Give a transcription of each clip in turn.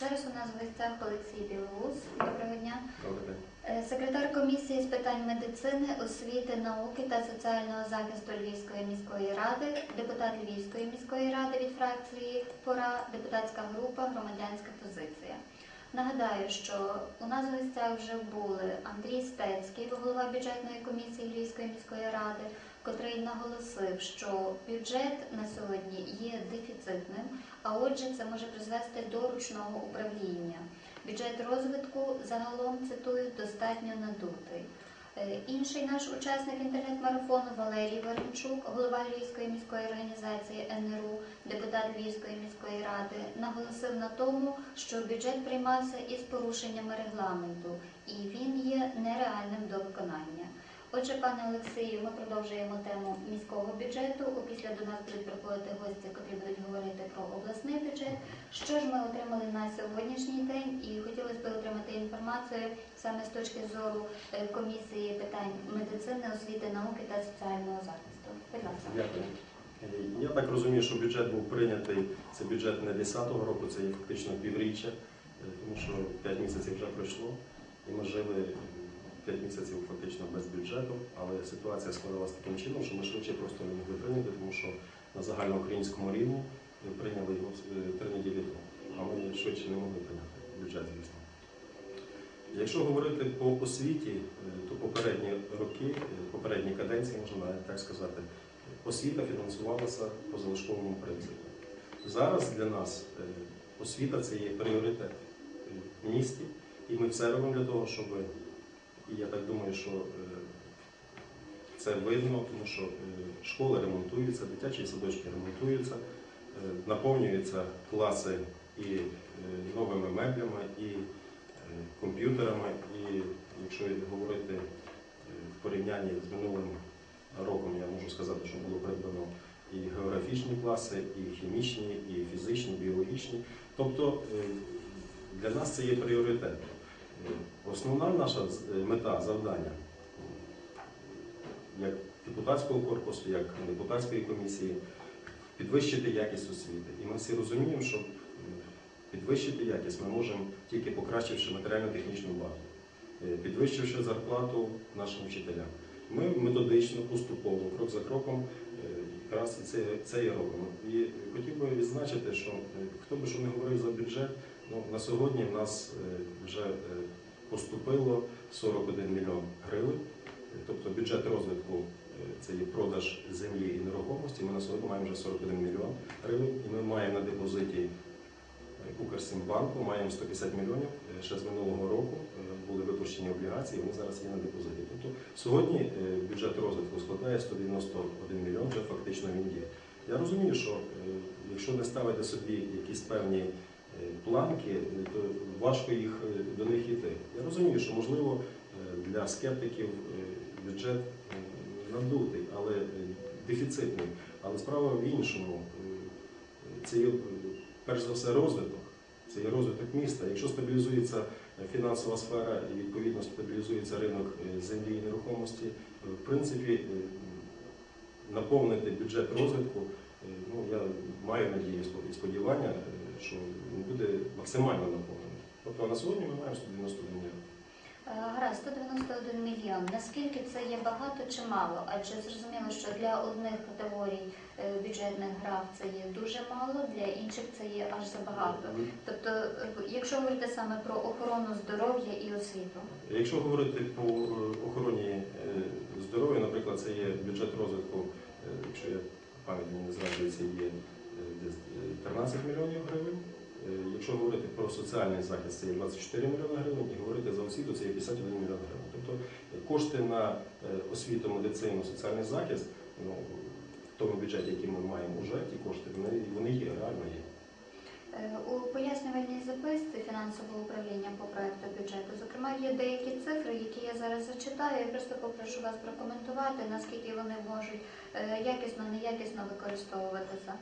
Зараз у нас в гостях Олексій Білоус. Доброго дня. Добрий день. Е, Секретар комісії з питань медицини, освіти, науки та соціального захисту Львівської міської ради, депутат Львівської міської ради від фракції Пора, депутатська група Громадянська позиція. Нагадаю, що у нас в гостях вже були Андрій Стецький, голова бюджетної комісії Львівської міської ради, котрий наголосив, що бюджет на сьогодні є дефіцитним, а отже, це може призвести до ручного управління. Бюджет розвитку загалом цитую достатньо надутий. Е, Інший наш учасник інтернет-марафону Валерій Варенчук, голова Львівської міської організації НРУ, депутат Львівської міської ради, наголосив на тому, що бюджет приймався із порушеннями регламенту, і він є нереальним до виконання. Отже, пане Олексію, ми продовжуємо тему міського бюджету. Опісля до нас будуть приходити гості, котрі будуть говорити про обласний бюджет. Що ж ми отримали на сьогоднішній день? І хотілося б отримати інформацію саме з точки зору е, комісії питань медицини, освіти, науки та соціального захисту. Будь ласка. Дякую. Я так розумію, що бюджет був прийнятий, це бюджет не 10-го року, це є фактично півріччя, е, тому що 5 місяців вже пройшло, і ми жили 5 місяців фактично без бюджету, але ситуація складалася таким чином, що ми швидше просто не могли прийняти, тому що на загальноукраїнському рівні прийняли його е, три неділі тому, а ми швидше не могли прийняти бюджет, звісно. Якщо говорити по освіті, е, то попередні роки, е, попередні каденції, можна так сказати, освіта фінансувалася по залишковому принципу. Зараз для нас освіта це є пріоритет в місті, і ми все робимо для того, щоб, і я так думаю, що е, це видно, тому що е, школи ремонтуються, дитячі садочки ремонтуються, е, наповнюються класи і новими меблями, і комп'ютерами. І якщо говорити в порівнянні з минулим роком, я можу сказати, що було придбано і географічні класи, і хімічні, і фізичні, і біологічні. Тобто для нас це є пріоритетом. Основна наша е, мета, завдання як депутатського корпусу, як депутатської комісії підвищити якість освіти. І ми всі розуміємо, що підвищити якість ми можемо тільки покращивши матеріально-технічну базу, е, підвищивши зарплату нашим вчителям. Ми методично, поступово, крок за кроком, е, якраз це, це і робимо. І хотів би відзначити, що хто би що не говорив за бюджет, ну, на сьогодні в нас е, вже е, поступило 41 мільйон гривень. Тобто бюджет розвитку е, це є продаж землі і нерухомості. Ми на сьогодні маємо вже 41 мільйон гривень, і ми маємо на депозиті Укрсімбанку, маємо 150 мільйонів. Ще з минулого року були випущені облігації, вони зараз є на депозиті. Тобто сьогодні бюджет розвитку складає 191 мільйон, вже фактично він є. Я розумію, що якщо не ставити собі якісь певні планки, е, то важко їх е, до них йти. Я розумію, що можливо е, для скептиків бюджет надутий, але дефіцитний. Але справа в іншому. Це є перш за все розвиток. Це є розвиток міста. Якщо стабілізується фінансова сфера і відповідно стабілізується ринок землі і нерухомості, в принципі, наповнити бюджет розвитку, ну я маю надію і сподівання, що він буде максимально наповнений. Тобто на сьогодні ми маємо 191 мільйон. Е, Гаразд, 191 мільйон. Наскільки це є багато чи мало? Адже зрозуміло, що для одних категорій е, бюджетних граф це є дуже мало, для інших це є аж забагато. Тобто, е, якщо говорити саме про охорону здоров'я і освіту, Якщо говорити по е, охороні здоров'я, наприклад, це є бюджет розвитку, якщо я пам'ять мені не зраджує, це є 13 мільйонів гривень. Е, Якщо говорити про соціальний захист, це є 24 мільйони гривень, і говорити за освіту, це є 51 мільйон гривень. Тобто е, кошти на е, освіту, медицину, соціальний захист, ну, в тому бюджеті, який ми маємо вже, ті кошти, вони, вони є, реально є. У пояснювальній записці фінансового управління по проекту бюджету, зокрема, є деякі цифри, які я зараз зачитаю. Я просто попрошу вас прокоментувати, наскільки вони можуть якісно, неякісно використовуватися.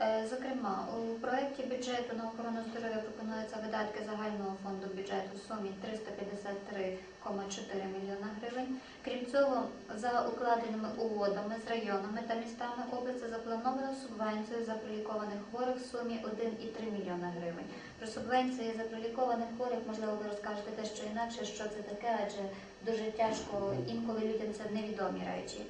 Е, Зокрема, у проєкті бюджету на охорону здоров'я пропонує плануються видатки загального фонду бюджету в сумі 353,4 мільйона гривень. Крім цього, за укладеними угодами з районами та містами області заплановано субвенцію за пролікованих хворих в сумі 1,3 мільйона гривень. Про субвенції за пролікованих хворих, можливо, ви розкажете те, що інакше, що це таке, адже дуже тяжко інколи людям це невідомі речі.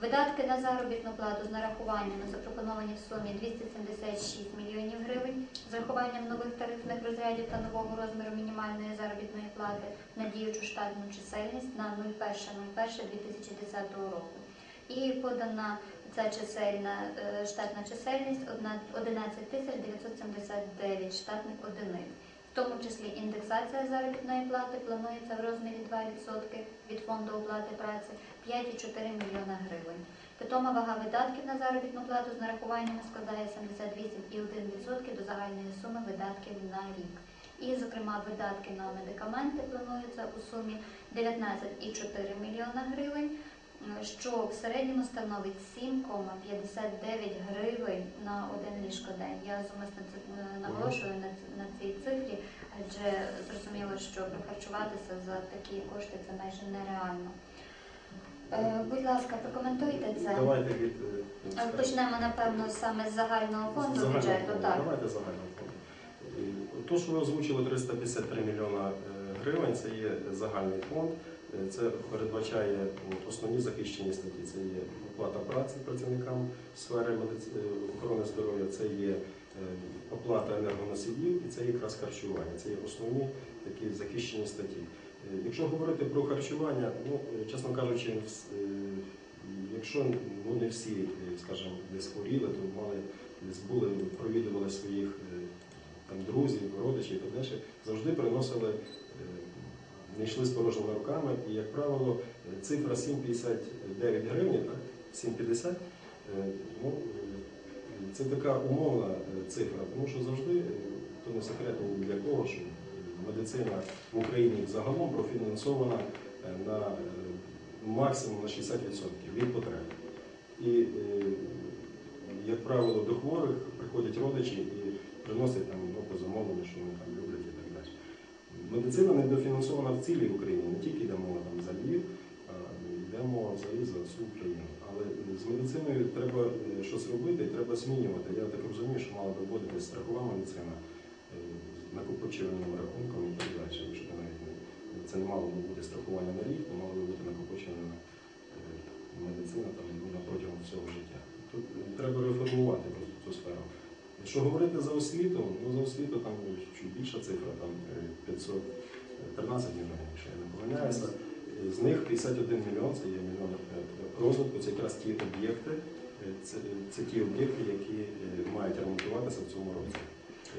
Видатки на заробітну плату з нарахуваннями запропоновані в сумі 276 мільйонів гривень з рахуванням нових тарифних розрядів та нового розміру мінімальної заробітної плати на діючу штатну чисельність на 01.01.2010 року. І подана ця чисельна е, штатна чисельність одна- 11 тисяч 979 штатних одиниць. В тому числі індексація заробітної плати планується в розмірі 2% від фонду оплати праці 5,4 мільйона гривень. Питома вага видатків на заробітну плату з нарахуваннями складає 78,1% до загальної суми видатків на рік. І, зокрема, видатки на медикаменти плануються у сумі 19,4 мільйона гривень, е, що в середньому становить 7,59 гривень на один ліжкодень. Я зумисно е, наголошую на, цій цифрі, адже зрозуміло, що прохарчуватися за такі кошти це майже нереально. Е, Будь ласка, прокоментуйте це. Давайте від е, Е, Почнемо, напевно, саме з загального фонду загального бюджету. фонду. Так. Давайте загального фонду. То, що ви озвучили 353 мільйона е, гривень, це є загальний фонд. Е, Це передбачає основні захищені статті. Це є оплата праці працівникам сфери е, охорони здоров'я, це є е, оплата енергоносіїв і це якраз харчування. Це є основні такі захищені статті. Якщо говорити про харчування, ну чесно кажучи, якщо ну, не всі, скажімо, десь хворіли, то мали десь були, провідували своїх там друзів, родичів і так далі, завжди приносили, не йшли з порожніми руками. І, як правило, цифра 7,59 гривень, так, 7,50, е, ну, е, це така умовна е, цифра, тому що завжди, то не секрет для кого, що медицина в Україні загалом профінансована на максимум на 60% від потреб. І, як правило, до хворих приходять родичі і приносять там ну, по замовленню, що вони там люблять і так далі. Медицина недофінансована в цілій Україні, не тільки йде мова там за Львів, а йде мова взагалі за всю Україну. Але з медициною треба е, щось робити і треба змінювати. Я так розумію, що мала би вводитися страхова медицина е, з накопичуванням рахунком і так далі. Якщо навіть це не мало би бути страхування на рік, не мало би бути накопичена е, медицина там ну, протягом всього життя. Тут е, треба реформувати просто цю сферу. Якщо говорити за освіту, ну за освіту там чуть більша цифра, там е, 513 мільйонів, якщо я не помиляюся. З них 51 мільйон, це є мільйон е, розвитку, це якраз ті об'єкти, е, це, це ті об'єкти, які е, мають ремонтуватися в цьому році.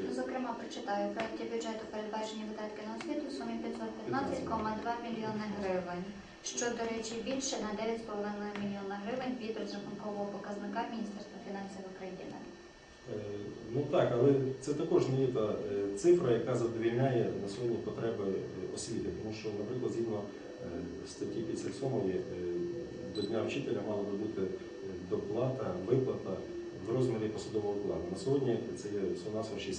Е, Зокрема, прочитаю, в проєкті бюджету передбачені видатки на освіту в сумі 515,2 мільйони гривень, що, до речі, більше на 9,5 мільйона гривень від розрахункового показника Міністерства фінансів України. Е, Ну так, але це також не та е, цифра, яка задовільняє на сьогодні потреби е, освіти. Тому що, наприклад, згідно статті 57 е, до Дня вчителя мала би бути доплата, виплата в розмірі посадового окладу. На сьогодні це є всього 60%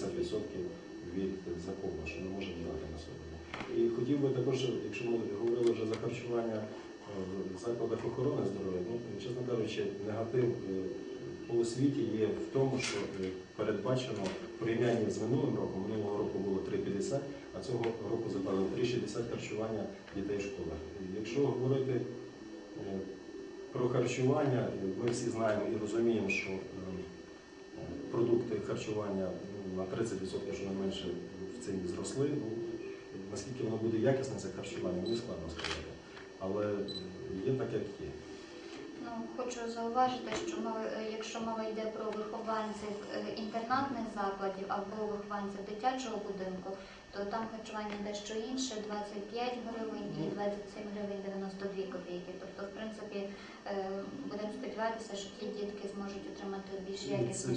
від закону, що ми можемо дати на сьогодні. І хотів би також, якщо ми говорили вже за харчування в закладах охорони здоров'я, ну, чесно кажучи, негатив по освіті є в тому, що е, передбачено в порівнянні з минулим роком, минулого року було 3,50, а цього року закладено 3,60 харчування дітей в школах. Якщо говорити е, про харчування, ми всі знаємо і розуміємо, що е, продукти харчування ну, на 30% щонайменше в цим зросли. Ну, наскільки воно буде якісне, це харчування, мені складно сказати. Але є так, як є. Хочу зауважити, що мова, е, якщо мова йде про вихованців е, інтернатних закладів або вихованців дитячого будинку, то там харчування дещо інше 25 гривень і 27 гривень 92 копійки. Тобто, в принципі, е, будемо сподіватися, що ті дітки зможуть отримати більш якісні